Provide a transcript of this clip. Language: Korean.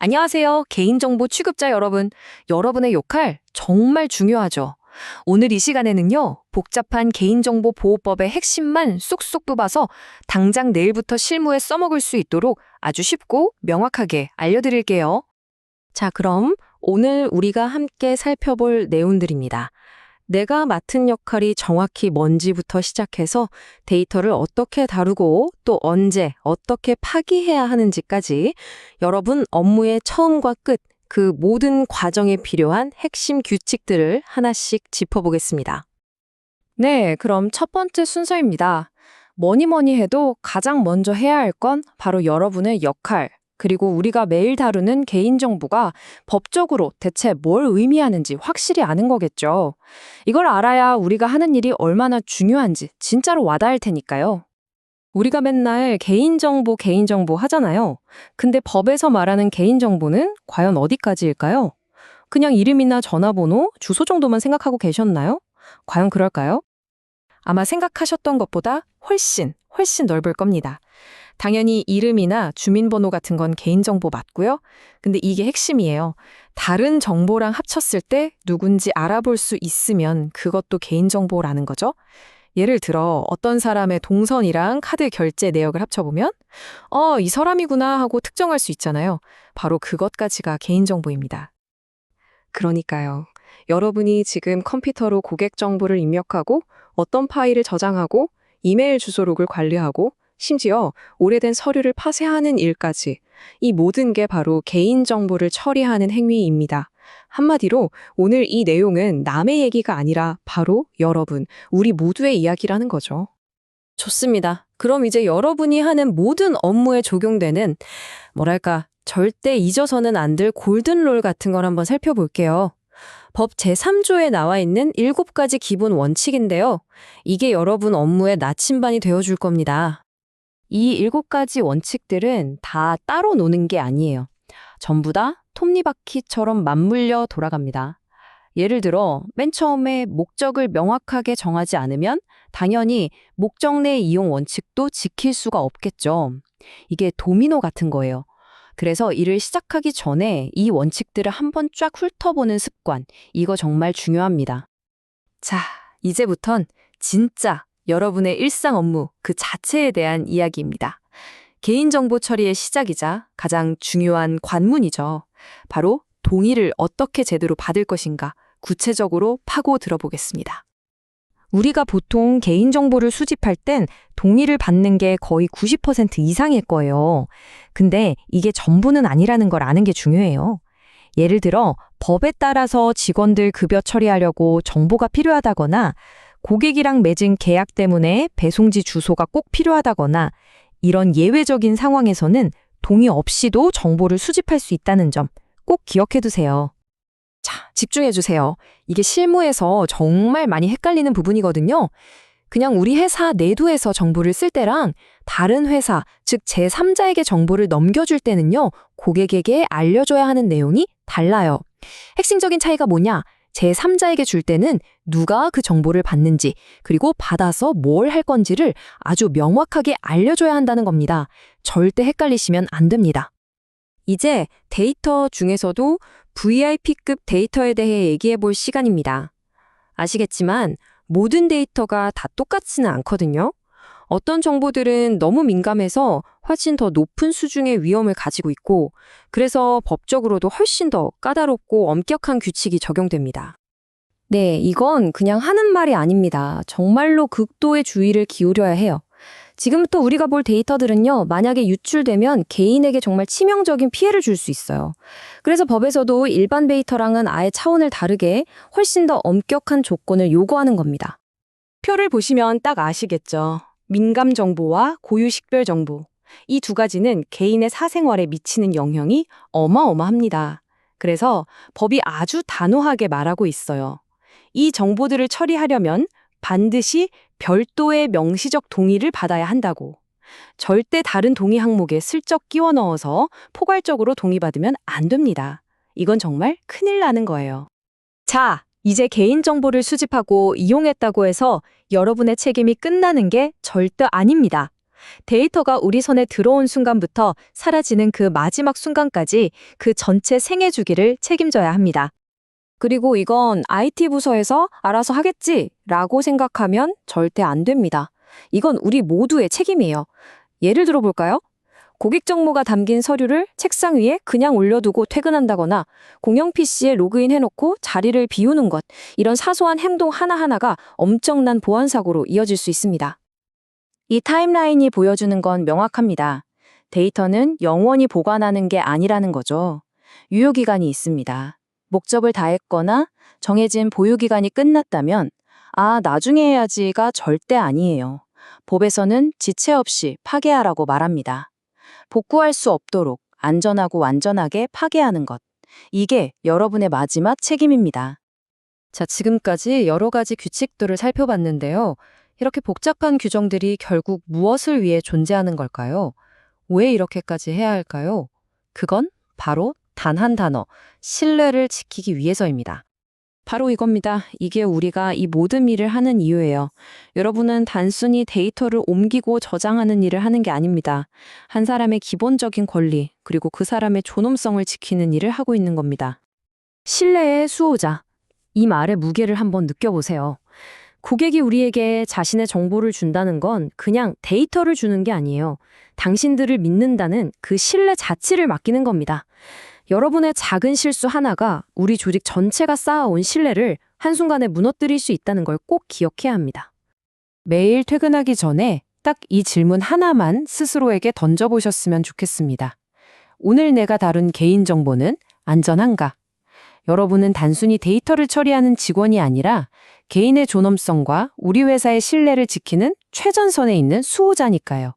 안녕하세요. 개인정보 취급자 여러분. 여러분의 역할 정말 중요하죠. 오늘 이 시간에는요, 복잡한 개인정보 보호법의 핵심만 쏙쏙 뽑아서 당장 내일부터 실무에 써먹을 수 있도록 아주 쉽고 명확하게 알려드릴게요. 자, 그럼 오늘 우리가 함께 살펴볼 내용들입니다. 내가 맡은 역할이 정확히 뭔지부터 시작해서 데이터를 어떻게 다루고 또 언제 어떻게 파기해야 하는지까지 여러분 업무의 처음과 끝, 그 모든 과정에 필요한 핵심 규칙들을 하나씩 짚어보겠습니다. 네, 그럼 첫 번째 순서입니다. 뭐니 뭐니 해도 가장 먼저 해야 할 건 바로 여러분의 역할, 그리고 우리가 매일 다루는 개인정보가 법적으로 대체 뭘 의미하는지 확실히 아는 거겠죠. 이걸 알아야 우리가 하는 일이 얼마나 중요한지 진짜로 와닿을 테니까요. 우리가 맨날 개인정보, 개인정보 하잖아요. 근데 법에서 말하는 개인정보는 과연 어디까지일까요? 그냥 이름이나 전화번호, 주소 정도만 생각하고 계셨나요? 과연 그럴까요? 아마 생각하셨던 것보다 훨씬, 훨씬 넓을 겁니다. 당연히 이름이나 주민번호 같은 건 개인정보 맞고요. 근데 이게 핵심이에요. 다른 정보랑 합쳤을 때 누군지 알아볼 수 있으면 그것도 개인정보라는 거죠. 예를 들어 어떤 사람의 동선이랑 카드 결제 내역을 합쳐보면 어, 이 사람이구나 하고 특정할 수 있잖아요. 바로 그것까지가 개인정보입니다. 그러니까요. 여러분이 지금 컴퓨터로 고객 정보를 입력하고 어떤 파일을 저장하고 이메일 주소록을 관리하고 심지어 오래된 서류를 파쇄하는 일까지 이 모든 게 바로 개인정보를 처리하는 행위입니다. 한마디로 오늘 이 내용은 남의 얘기가 아니라 바로 여러분, 우리 모두의 이야기라는 거죠. 좋습니다. 그럼 이제 여러분이 하는 모든 업무에 적용되는 뭐랄까 절대 잊어서는 안 될 골든롤 같은 걸 한번 살펴볼게요. 법 제3조에 나와 있는 7가지 기본 원칙인데요. 이게 여러분 업무의 나침반이 되어줄 겁니다. 이 7가지 원칙들은 다 따로 노는 게 아니에요. 전부 다 톱니바퀴처럼 맞물려 돌아갑니다. 예를 들어 맨 처음에 목적을 명확하게 정하지 않으면 당연히 목적 내 이용 원칙도 지킬 수가 없겠죠. 이게 도미노 같은 거예요. 그래서 일을 시작하기 전에 이 원칙들을 한번 쫙 훑어보는 습관, 이거 정말 중요합니다. 자, 이제부턴 진짜 여러분의 일상 업무 그 자체에 대한 이야기입니다. 개인정보 처리의 시작이자 가장 중요한 관문이죠. 바로 동의를 어떻게 제대로 받을 것인가 구체적으로 파고 들어보겠습니다. 우리가 보통 개인정보를 수집할 땐 동의를 받는 게 거의 90% 이상일 거예요. 근데 이게 전부는 아니라는 걸 아는 게 중요해요. 예를 들어 법에 따라서 직원들 급여 처리하려고 정보가 필요하다거나 고객이랑 맺은 계약 때문에 배송지 주소가 꼭 필요하다거나 이런 예외적인 상황에서는 동의 없이도 정보를 수집할 수 있다는 점 꼭 기억해 두세요. 자, 집중해 주세요. 이게 실무에서 정말 많이 헷갈리는 부분이거든요. 그냥 우리 회사 내부에서 정보를 쓸 때랑 다른 회사, 즉 제3자에게 정보를 넘겨줄 때는요, 고객에게 알려줘야 하는 내용이 달라요. 핵심적인 차이가 뭐냐? 제3자에게 줄 때는 누가 그 정보를 받는지, 그리고 받아서 뭘 할 건지를 아주 명확하게 알려줘야 한다는 겁니다. 절대 헷갈리시면 안 됩니다. 이제 데이터 중에서도 VIP급 데이터에 대해 얘기해 볼 시간입니다. 아시겠지만 모든 데이터가 다 똑같지는 않거든요. 어떤 정보들은 너무 민감해서 훨씬 더 높은 수준의 위험을 가지고 있고, 그래서 법적으로도 훨씬 더 까다롭고 엄격한 규칙이 적용됩니다. 네, 이건 그냥 하는 말이 아닙니다. 정말로 극도의 주의를 기울여야 해요. 지금부터 우리가 볼 데이터들은요, 만약에 유출되면 개인에게 정말 치명적인 피해를 줄 수 있어요. 그래서 법에서도 일반 데이터랑은 아예 차원을 다르게 훨씬 더 엄격한 조건을 요구하는 겁니다. 표를 보시면 딱 아시겠죠. 민감 정보와 고유 식별 정보. 이 두 가지는 개인의 사생활에 미치는 영향이 어마어마합니다. 그래서 법이 아주 단호하게 말하고 있어요. 이 정보들을 처리하려면 반드시 별도의 명시적 동의를 받아야 한다고. 절대 다른 동의 항목에 슬쩍 끼워 넣어서 포괄적으로 동의받으면 안 됩니다. 이건 정말 큰일 나는 거예요. 자, 이제 개인정보를 수집하고 이용했다고 해서 여러분의 책임이 끝나는 게 절대 아닙니다. 데이터가 우리 손에 들어온 순간부터 사라지는 그 마지막 순간까지 그 전체 생애 주기를 책임져야 합니다. 그리고 이건 IT 부서에서 알아서 하겠지 라고 생각하면 절대 안 됩니다. 이건 우리 모두의 책임이에요. 예를 들어 볼까요? 고객 정보가 담긴 서류를 책상 위에 그냥 올려두고 퇴근한다거나 공용 PC에 로그인 해놓고 자리를 비우는 것, 이런 사소한 행동 하나하나가 엄청난 보안 사고로 이어질 수 있습니다. 이 타임라인이 보여주는 건 명확합니다. 데이터는 영원히 보관하는 게 아니라는 거죠. 유효기간이 있습니다. 목적을 다했거나 정해진 보유기간이 끝났다면, 아, 나중에 해야지가 절대 아니에요. 법에서는 지체 없이 파괴하라고 말합니다. 복구할 수 없도록 안전하고 완전하게 파괴하는 것. 이게 여러분의 마지막 책임입니다. 자, 지금까지 여러 가지 규칙들을 살펴봤는데요. 이렇게 복잡한 규정들이 결국 무엇을 위해 존재하는 걸까요? 왜 이렇게까지 해야 할까요? 그건 바로 단 한 단어, 신뢰를 지키기 위해서입니다. 바로 이겁니다. 이게 우리가 이 모든 일을 하는 이유예요. 여러분은 단순히 데이터를 옮기고 저장하는 일을 하는 게 아닙니다. 한 사람의 기본적인 권리, 그리고 그 사람의 존엄성을 지키는 일을 하고 있는 겁니다. 신뢰의 수호자. 이 말의 무게를 한번 느껴보세요. 고객이 우리에게 자신의 정보를 준다는 건 그냥 데이터를 주는 게 아니에요. 당신들을 믿는다는 그 신뢰 자체를 맡기는 겁니다. 여러분의 작은 실수 하나가 우리 조직 전체가 쌓아온 신뢰를 한순간에 무너뜨릴 수 있다는 걸 꼭 기억해야 합니다. 매일 퇴근하기 전에 딱 이 질문 하나만 스스로에게 던져보셨으면 좋겠습니다. 오늘 내가 다룬 개인정보는 안전한가? 여러분은 단순히 데이터를 처리하는 직원이 아니라 개인의 존엄성과 우리 회사의 신뢰를 지키는 최전선에 있는 수호자니까요.